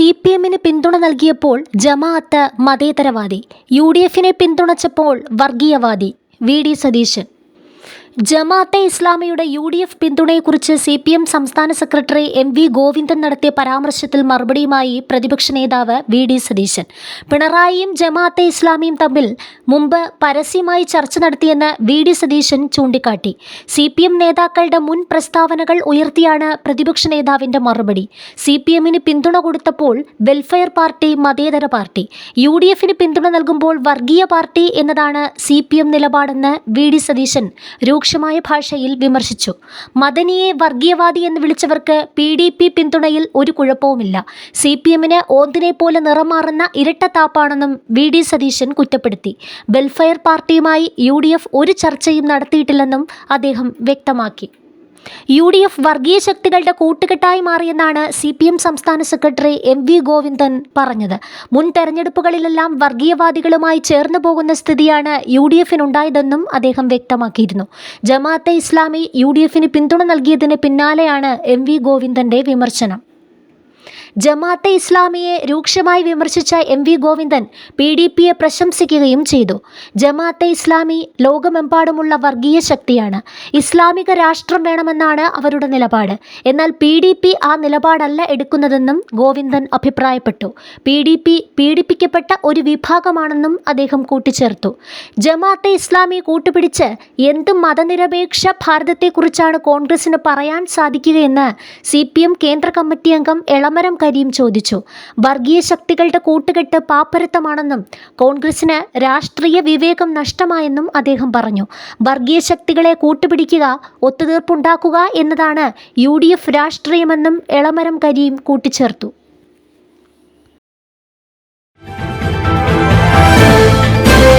P എമ്മിന് പിന്തുണ നൽകിയപ്പോൾ ജമാഅത്ത് മതേതരവാദി. യു ഡി എഫിനെ പിന്തുണച്ചപ്പോൾ വർഗീയവാദി. V D Satheesan. ജമാഅത്തെ ഇസ്ലാമിയുടെ യു ഡി എഫ് പിന്തുണയെക്കുറിച്ച് സി പി എം സംസ്ഥാന സെക്രട്ടറി എം വി ഗോവിന്ദൻ നടത്തിയ പരാമർശത്തിൽ മറുപടിയുമായി പ്രതിപക്ഷ നേതാവ് വി ഡി സതീശൻ. പിണറായിയും ജമാഅത്തെ ഇസ്ലാമിയും തമ്മിൽ മുമ്പ് പരസ്യമായി ചർച്ച നടത്തിയെന്ന് വി ഡി സതീശൻ ചൂണ്ടിക്കാട്ടി. സി പി എം നേതാക്കളുടെ മുൻ പ്രസ്താവനകൾ ഉയർത്തിയാണ് പ്രതിപക്ഷ നേതാവിന്റെ മറുപടി. സി പി എമ്മിന് പിന്തുണ കൊടുത്തപ്പോൾ വെൽഫെയർ പാർട്ടി മതേതര പാർട്ടി. യു ഡി എഫിന് പിന്തുണ നൽകുമ്പോൾ വർഗീയ പാർട്ടി എന്നതാണ് സി പി എം നിലപാടെന്ന് വി ഡി സതീശൻ രൂക്ഷമായ ഭാഷയിൽ വിമർശിച്ചു. മദനിയെ വർഗീയവാദി എന്ന് വിളിച്ചവർക്ക് പി ഡി പി പിന്തുണയിൽ ഒരു കുഴപ്പവുമില്ല. സി പി എമ്മിന് ഓന്തിനെ പോലെ നിറമാറുന്ന ഇരട്ടത്താപ്പാണെന്നും വി ഡി സതീശൻ കുറ്റപ്പെടുത്തി. വെൽഫെയർ പാർട്ടിയുമായി യു ഒരു ചർച്ചയും നടത്തിയിട്ടില്ലെന്നും അദ്ദേഹം വ്യക്തമാക്കി. യു ഡി എഫ് വർഗീയ ശക്തികളുടെ കൂട്ടുകെട്ടായി മാറിയെന്നാണ് സി പി എം സംസ്ഥാന സെക്രട്ടറി എം വി ഗോവിന്ദൻ പറഞ്ഞത്. മുൻ തെരഞ്ഞെടുപ്പുകളിലെല്ലാം വർഗീയവാദികളുമായി ചേർന്നു പോകുന്ന സ്ഥിതിയാണ് യു ഡി എഫിനുണ്ടായതെന്നും അദ്ദേഹം വ്യക്തമാക്കിയിരുന്നു. ജമാഅത്തെ ഇസ്ലാമി യു ഡി എഫിന് പിന്തുണ നൽകിയതിന് പിന്നാലെയാണ് എം വി ഗോവിന്ദന്റെ വിമർശനം. ജമാഅത്തെ ഇസ്ലാമിയെ രൂക്ഷമായി വിമർശിച്ച M V Govindan P D പിയെ പ്രശംസിക്കുകയും ചെയ്തു. ജമാഅത്തെ ഇസ്ലാമി ലോകമെമ്പാടുമുള്ള വർഗീയ ശക്തിയാണ്. ഇസ്ലാമിക രാഷ്ട്രം വേണമെന്നാണ് അവരുടെ നിലപാട്. എന്നാൽ പി ഡി പി ആ നിലപാടല്ല എടുക്കുന്നതെന്നും ഗോവിന്ദൻ അഭിപ്രായപ്പെട്ടു. പി ഡി പി പീഡിപ്പിക്കപ്പെട്ട ഒരു വിഭാഗമാണെന്നും അദ്ദേഹം കൂട്ടിച്ചേർത്തു. ജമാഅത്തെ ഇസ്ലാമി കൂട്ടുപിടിച്ച് എന്ത് മതനിരപേക്ഷ ഭാരതത്തെക്കുറിച്ചാണ് കോൺഗ്രസിന് പറയാൻ സാധിക്കുകയെന്ന് സി പി എം കേന്ദ്ര കമ്മിറ്റി അംഗം എളമരം കരീം ചോദിച്ചു. വർഗീയ ശക്തികളുടെ കൂട്ടുകെട്ട് പാപ്പരത്തമാണെന്നും കോൺഗ്രസിന് രാഷ്ട്രീയ വിവേകം നഷ്ടമായെന്നും അദ്ദേഹം പറഞ്ഞു. വർഗീയ ശക്തികളെ കൂട്ടുപിടിക്കുക ഒത്തുതീർപ്പുണ്ടാക്കുക എന്നതാണ് യു രാഷ്ട്രീയമെന്നും എളമരം കരീം കൂട്ടിച്ചേർത്തു.